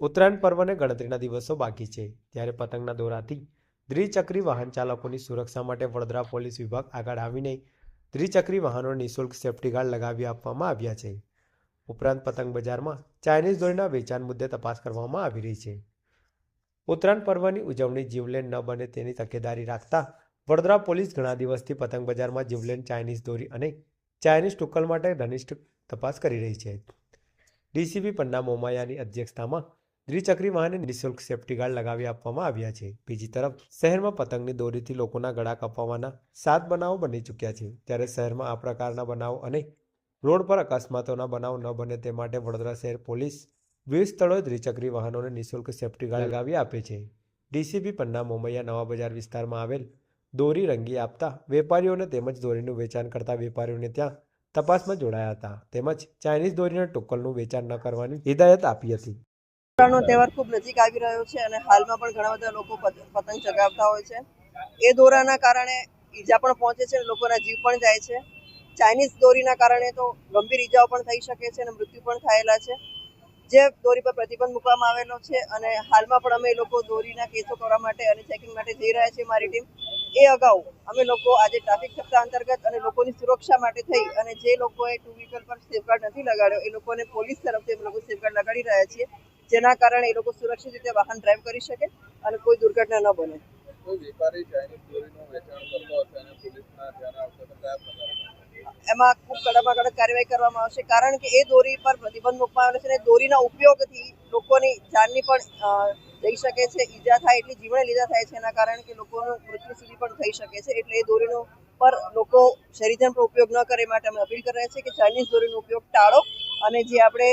ઉત્તરાયણ પર્વને ગણતરીના દિવસો બાકી છે. ત્યારે પતંગના દોરાથી દ્વિચક્રી વાહન ચાલકોની સુરક્ષા માટે વડોદરા પોલીસ વિભાગ આગળ આવીને દ્વિચક્રી વાહનો નિઃશુલ્ક સેફ્ટી ગાર્ડ લગાવી આપવામાં આવ્યા છે. ઉપરાંત પતંગ બજારમાં ચાઇનીઝ દોરીના વેચાણ મુદ્દે તપાસ કરવામાં આવી રહી છે. ઉત્તરાયણ પર્વની ઉજવણી જીવલેણ ન બને તેની તકેદારી રાખતા વડોદરા પોલીસ ઘણા દિવસથી પતંગ બજારમાં જીવલેણ, ચાઇનીઝ દોરી અને ચાઇનીઝ ટુક્કલ માટે ઘનિષ્ઠ તપાસ કરી રહી છે. ડીસીપી પન્ના મોમાયાની અધ્યક્ષતામાં દ્વિચક્રી વાહને નિઃશુલ્ક સેફ્ટી ગાર્ડ લગાવી આપવામાં આવ્યા છે. બીજી તરફ, શહેરમાં પતંગની દોરીથી લોકોના ગળા કપાવવાના સાત બનાવો બની ચૂક્યા છે. ત્યારે શહેરમાં આ પ્રકારના બનાવો અને રોડ પર અકસ્માતોના બનાવ ન બને તે માટે વડોદરા શહેર પોલીસ વિવિધ સ્થળોએ દ્વિચક્રી વાહનોને નિઃશુલ્ક સેફટી ગાર્ડ લગાવી આપે છે. ડીસીપી પન્ના મોમૈયા નવા બજાર વિસ્તારમાં આવેલ દોરી રંગી આપતા વેપારીઓને તેમજ દોરીનું વેચાણ કરતા વેપારીઓને ત્યાં તપાસમાં જોડાયા હતા. તેમજ ચાઇનીઝ દોરીના ટોકલનું વેચાણ ન કરવાની હિદાયત આપી હતી. ઉત્તરાયણનો તહેવાર ખૂબ નજીક આવી રહ્યો છે અને હાલમાં પણ ઘણા બધા લોકો પત- પતંગ ચગાવતા હોય છે. એ દોરાના કારણે ઈજા પણ પહોંચે છે અને લોકોના જીવ પણ જાય છે. ચાઇનીઝ દોરીના કારણે તો ગંભીર ઈજાઓ પણ થઈ શકે છે અને મૃત્યુ પણ થયેલા છે. જે દોરી પર પ્રતિબંધ મૂકવામાં આવેલો છે અને હાલમાં પણ અમે લોકો દોરીના કેસો કરવા માટે અને ચેકિંગ માટે જઈ રહ્યા છીએ મારી ટીમ. એ અગાઉ અમે લોકો આજે ટ્રાફિક સપ્તાહ અંતર્ગત અને લોકોની સુરક્ષા માટે થઈ અને જે લોકોએ ટુ વ્હીકલ પર સેફગાર્ડ નથી લગાડ્યો, એ લોકોને પોલીસ તરફથી અમે લોકો સેફગાર્ડ લગાડી રહ્યા છીએ. જેના કારણે એ લોકો સુરક્ષિત રીતે વાહન ડ્રાઈવ કરી શકે અને કોઈ દુર્ઘટના ન બને. એમાં ખૂબ કડકમાં કડક કાર્યવાહી કરવામાં આવશે કારણ કે એ દોરી પર પ્રતિબંધ મૂકવામાં આવે છે અને દોરીના ઉપયોગથી લોકોની જાનની પણ જઈ શકે છે ઈજા થાય એટલી જીવને લીધા થાય છે એના કારણે કે લોકોનું મૃત્યુ સુધી પણ થઈ શકે છે એટલે એ દોરીનો પર લોકો શરીરજન પર ઉપયોગ ન કરે માટે અમે અપીલ કરી રહ્યા છીએ કે ચાઇનીઝ દોરીનો ઉપયોગ ટાળો અને જે આપણે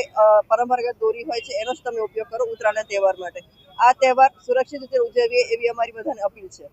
પરંપરાગત દોરી હોય છે, એનો જ તમે ઉપયોગ કરો ઉત્તરાયણના તહેવાર માટે. આ તહેવાર સુરક્ષિત રીતે ઉજવીએ એવી અમારી બધાને અપીલ છે.